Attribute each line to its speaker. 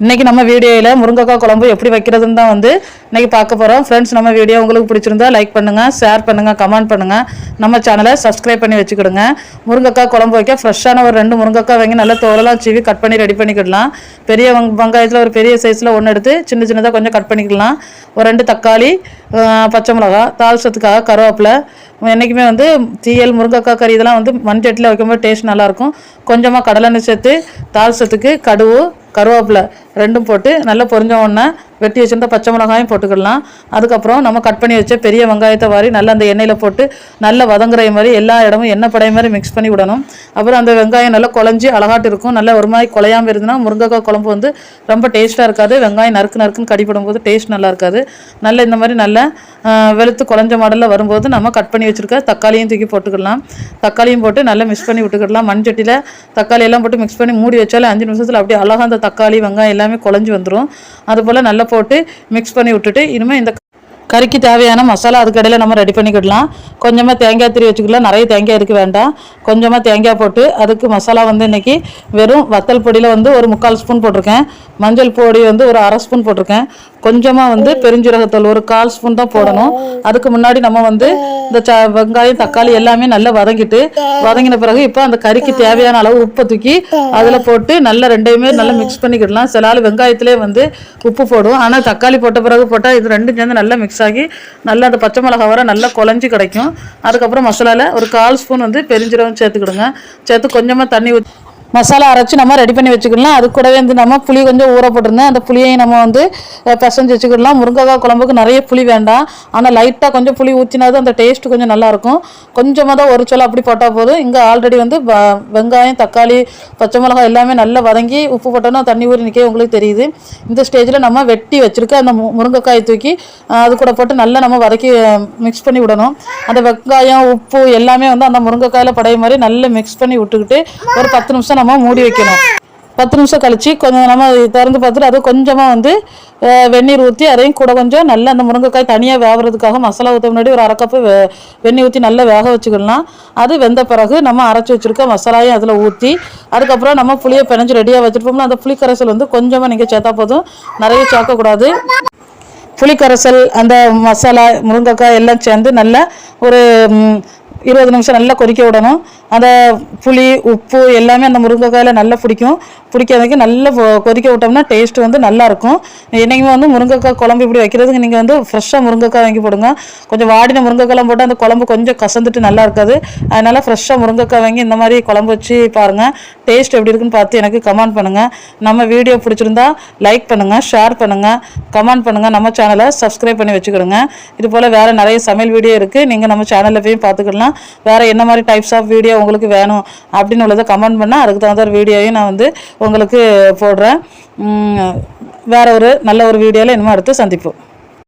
Speaker 1: இன்னைக்கு நம்ம வீடியோவில் முருங்கைக்காய் குழம்பு எப்படி வைக்கிறதுன்னு தான் வந்து இன்னைக்கு பார்க்க போகிறோம் ஃப்ரெண்ட்ஸ் நம்ம வீடியோ உங்களுக்கு பிடிச்சிருந்தா லைக் பண்ணுங்கள் ஷேர் பண்ணுங்கள் கமெண்ட் பண்ணுங்கள் நம்ம சேனலை சப்ஸ்கிரைப் பண்ணி வச்சுக்கிடுங்க. முருங்கைக்காய் குழம்பு வைக்க ஃப்ரெஷ்ஷான ஒரு ரெண்டு முருங்கைக்காய் வாங்கி நல்லா தோலெல்லாம் சீவி கட் பண்ணி ரெடி பண்ணிக்கிடலாம். பெரிய வெங்காயத்தில் ஒரு பெரிய சைஸில் ஒன்று எடுத்து சின்ன சின்னதாக கொஞ்சம் கட் பண்ணிக்கலாம் ஒரு ரெண்டு தக்காளி பச்சை மிளகா தாளிச்சத்துக்காக கருவேப்பிலை. என்றைக்குமே வந்து தீயல் முருங்கைக்காய் கறி இதெல்லாம் வந்து மண்சட்டியில் வைக்கும்போது டேஸ்ட் நல்லாயிருக்கும் கொஞ்சமாக கடலெண்ணெய் சேர்த்து தாளிச்சத்துக்கு கடுகு கருவேப்பிலை ரெண்டும் போட்டு நல்லா பொரிஞ்ச உடனே வெட்டி வச்சிருந்த பச்சை மிளகாயும் போட்டுக்கலாம். அதுக்கப்புறம் நம்ம கட் பண்ணி வச்ச பெரிய வெங்காயத்தை வாரி நல்லா அந்த எண்ணெயில் போட்டு நல்லா வதங்குற மாதிரி எல்லா இடமும் எண்ணெய் படைய மாதிரி மிக்ஸ் பண்ணி விடணும். அப்புறம் அந்த வெங்காயம் நல்லா குழஞ்சி அழகாட்டு இருக்கும். நல்லா ஒரு மாதிரி குழையாமல் இருந்ததுன்னா முருங்கைக்காய் குழம்பு வந்து ரொம்ப டேஸ்ட்டாக இருக்காது. வெங்காயம் நறுக்கு நறுக்குன்னு கடிப்படும் போது டேஸ்ட் நல்லா இருக்காது. நல்லா இந்த மாதிரி நல்லா வெளுத்து குழஞ்ச மாடலில் வரும்போது நம்ம கட் பண்ணி வச்சுருக்க தக்காளியும் தூக்கி போட்டுக்கலாம். தக்காளியும் போட்டு நல்லா மிக்ஸ் பண்ணி விட்டுக்கிடலாம் மண்சட்டியில் தக்காளி எல்லாம் போட்டு மிக்ஸ் பண்ணி மூடி வச்சாலே அஞ்சு நிமிஷத்தில் அப்படியே அழகாக அந்த தக்காளி வெங்காயம் எல்லாமே குழஞ்சி வந்துடும் அதுபோல் நல்லா போட்டு மிக்ஸ் பண்ணி விட்டுட்டு இனிமேல் இந்த கறிக்கு தேவையான மசாலா அதுக்கடையில் நம்ம ரெடி பண்ணிக்கிடலாம். கொஞ்சமாக தேங்காய் திரி வச்சுக்கலாம். நிறைய தேங்காய் இருக்க வேண்டாம். கொஞ்சமாக தேங்காய் போட்டு அதுக்கு மசாலா வந்து இன்னைக்கு வெறும் வத்தல் பொடியில் வந்து ஒரு முக்கால் ஸ்பூன் போட்டிருக்கேன். மஞ்சள் பொடி வந்து ஒரு அரை ஸ்பூன் போட்டிருக்கேன். கொஞ்சமாக வந்து பெருஞ்சீரகத்தூள் ஒரு கால் ஸ்பூன் தான் போடணும். அதுக்கு முன்னாடி நம்ம வந்து இந்த ச வெங்காயம் தக்காளி எல்லாமே நல்லா வதங்கிட்டு வதங்கின பிறகு இப்போ அந்த கறிக்கு தேவையான அளவு உப்பை தூக்கி அதில் போட்டு நல்லா ரெண்டையுமே நல்லா மிக்ஸ் பண்ணிக்கிடலாம். சில ஆள் வெங்காயத்திலே வந்து உப்பு போடும் ஆனால் தக்காளி போட்ட பிறகு போட்டால் இது ரெண்டும் சேர்ந்து நல்லா மிக்ஸ் ஆகி நல்லா அந்த பச்சை மிளகா வர நல்லா குழஞ்சி கிடைக்கும். அதுக்கப்புறம் மசாலாவில் ஒரு கால் ஸ்பூன் வந்து பெருஞ்சீரகம் சேர்த்துக்கிடுங்க. சேர்த்து கொஞ்சமாக தண்ணி ஊற்றி மசாலா அரைச்சி நம்ம ரெடி பண்ணி வச்சுக்கலாம். அது கூடவே வந்து நம்ம புளி கொஞ்சம் ஊற போட்டிருந்தேன். அந்த புளியையும் நம்ம வந்து பிசைஞ்சு வச்சுக்கிடலாம் முருங்கைக்காய் குழம்புக்கு நிறைய புளி வேண்டாம். ஆனால் லைட்டாக கொஞ்சம் புளி ஊற்றினாது அந்த டேஸ்ட் கொஞ்சம் நல்லாயிருக்கும். கொஞ்சமாக தான் ஒரு சொல் அப்படி போட்டால் போதும். இங்கே ஆல்ரெடி வந்து வெங்காயம் தக்காளி பச்சை மிளகாய் எல்லாமே நல்லா வதங்கி உப்பு போட்டோன்னா தண்ணி ஊறி நிற்க உங்களுக்கு தெரியுது. இந்த ஸ்டேஜில் நம்ம வெட்டி வச்சுருக்க அந்த முருங்கைக்காயை தூக்கி அது கூட போட்டு நல்லா நம்ம வதக்கி மிக்ஸ் பண்ணி விடணும். அந்த வெங்காயம் உப்பு எல்லாமே வந்து அந்த முருங்கைக்காயில் படைய மாதிரி நல்லா மிக்ஸ் பண்ணி விட்டுக்கிட்டு ஒரு பத்து நிமிஷம் நம்ம மூடி வைக்கணும். பத்து நிமிஷம் கழிச்சு கொஞ்சம் நம்ம திறந்து பார்த்துட்டு அது கொஞ்சமாக வந்து வெந்நீர் ஊற்றி அதையும் கூட கொஞ்சம் நல்லா அந்த முருங்கைக்காய் தனியாக வேகிறதுக்காக மசாலா ஊற்ற முன்னாடி ஒரு அரை கப்பு வெ- வெந்நீர் ஊற்றி நல்லா வேக வச்சுக்கலாம். அது வெந்த பிறகு நம்ம அரைச்சி வச்சிருக்க மசாலாயும் அதில் ஊற்றி அதுக்கப்புறம் நம்ம புளியை பிணைஞ்சு ரெடியாக வச்சுருப்போம்னா அந்த புளி கரைசல் வந்து கொஞ்சமாக நீங்கள் சேர்த்தா போதும். நிறைய சேர்க்கக்கூடாது. புளிக்கரைசல் அந்த மசாலா முருங்கைக்காய் எல்லாம் சேர்ந்து நல்லா ஒரு இருபது நிமிஷம் நல்லா கொதிக்க விடணும். அந்த புளி உப்பு எல்லாமே அந்த முருங்கைக்காயில் நல்லா பிடிக்கும். பிடிக்காதக்கு நல்லா கொதிக்க விட்டோம்னா டேஸ்ட்டு வந்து நல்லாயிருக்கும் என்றைக்குமே என்னைக்குமே வந்து முருங்கைக்காய் குழம்பு இப்படி வைக்கிறதுக்கு நீங்கள் வந்து ஃப்ரெஷ்ஷாக முருங்கைக்காய் வாங்கி போடுங்க. கொஞ்சம் வாடின முருங்கைக்காய்லாம் போட்டால் அந்த குழம்பு கொஞ்சம் கசந்துட்டு நல்லா இருக்காது. அதனால் ஃப்ரெஷ்ஷாக முருங்கைக்காய் வாங்கி இந்த மாதிரி குழம்பு வச்சு பாருங்கள் டேஸ்ட் எப்படி இருக்குன்னு பார்த்து எனக்கு கமெண்ட் பண்ணுங்கள் நம்ம வீடியோ பிடிச்சிருந்தா லைக் பண்ணுங்கள் ஷேர் பண்ணுங்கள் கமெண்ட் பண்ணுங்கள் நம்ம சேனலை சப்ஸ்கிரைப் பண்ணி வச்சுக்கிடுங்க. இது போல் வேறு நிறைய சமையல் வீடியோ இருக்குது நீங்கள் நம்ம சேனலில் போய் பார்த்துக்கலாம் வேறு என்ன மாதிரி டைப்ஸ் ஆஃப் வீடியோ உங்களுக்கு வேணும் அப்படின்னு உள்ளதை கமெண்ட் பண்ணால் அதுக்கு தகுந்த ஒரு வீடியோவையும் நான் வந்து உங்களுக்கு போடுறேன். வேறு ஒரு நல்ல ஒரு வீடியோவில் இன்னும் அடுத்து சந்திப்போம்.